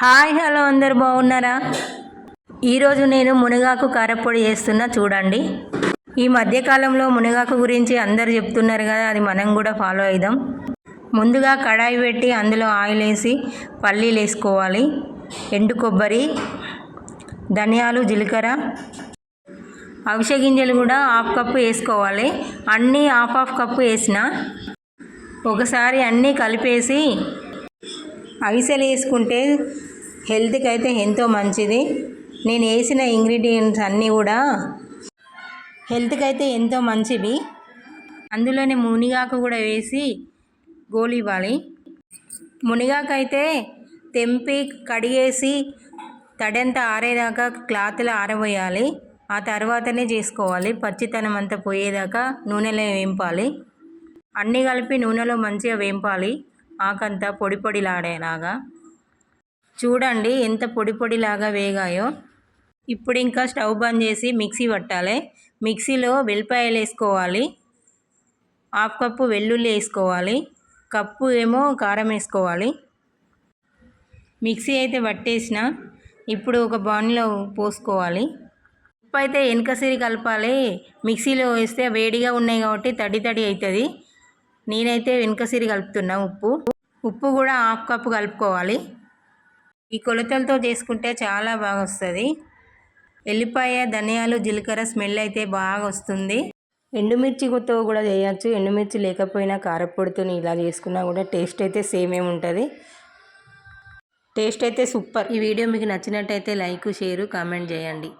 Hi hello అందరు బాగున్నారా? ఈరోజు నేను మునగాకు కారపొడి చేస్తున్నా చూడండి. ఈ మధ్యకాలంలో మునగాకు గురించి అందరు చెప్తున్నారు కదా అది మనం కూడా ఫాలో అయిదాం. ముందుగా కడాయి పెట్టి అందులో ఆయిల్ వేసి పల్లీలు వేసుకోవాలి. ఎండు కొబ్బరి ధనియాలు జీలకర్ర అవిసె గింజలు కూడా హాఫ్ కప్పు వేసుకోవాలి. అన్నీ హాఫ్ హాఫ్ కప్పు వేసిన. ఒకసారి అన్నీ కలిపేసి అవిసెలు వేసుకుంటే హెల్త్కి అయితే ఎంతో మంచిది. నేను వేసిన ఇంగ్రీడియంట్స్ అన్నీ కూడా హెల్త్కి అయితే ఎంతో మంచివి. అందులోనే మునిగాకు కూడా వేసి గోళీ ఇవ్వాలి మునిగాకు అయితే తెంపి కడిగేసి తడంతా ఆరేదాకా క్లాత్లో ఆరబోయాలి. ఆ తర్వాతనే చేసుకోవాలి. పచ్చితనం అంతా పోయేదాకా నూనెలో వేంపాలి. అన్నీ కలిపి నూనెలో మంచిగా వేంపాలి. ఆకంతా పొడి పొడిలాడేలాగా. చూడండి ఎంత పొడి పొడిలాగా వేగాయో. ఇప్పుడు ఇంకా స్టవ్ బంద్ చేసి మిక్సీ పట్టాలి. మిక్సీలో వెల్లిపాయలు వేసుకోవాలి. హాఫ్ కప్పు వెల్లుల్లి వేసుకోవాలి. కప్పు ఏమో కారం వేసుకోవాలి. మిక్సీ అయితే పట్టేసిన. ఇప్పుడు ఒక బాణలో పోసుకోవాలి. ఉప్పు అయితే వెనకసిరి కలపాలి. మిక్సీలో వేస్తే వేడిగా ఉన్నాయి కాబట్టి తడి తడి అవుతుంది. నేనైతే వెనకసిరి కలుపుతున్నా ఉప్పు. ఉప్పు కూడా హాఫ్ కప్పు కలుపుకోవాలి. ఈ కొలతలతో చేసుకుంటే చాలా బాగా వస్తుంది ఎల్లిపాయ ధనియాలు జీలకర్ర స్మెల్ అయితే బాగా వస్తుంది ఎండుమిర్చితో కూడా చేయొచ్చు. ఎండుమిర్చి లేకపోయినా కారపొడితో ఇలా చేసుకున్నా కూడా టేస్ట్ అయితే సేమ్ ఏమి ఉంటుంది. టేస్ట్ అయితే సూపర్. ఈ వీడియో మీకు నచ్చినట్టయితే లైక్ షేర్ కామెంట్ చేయండి.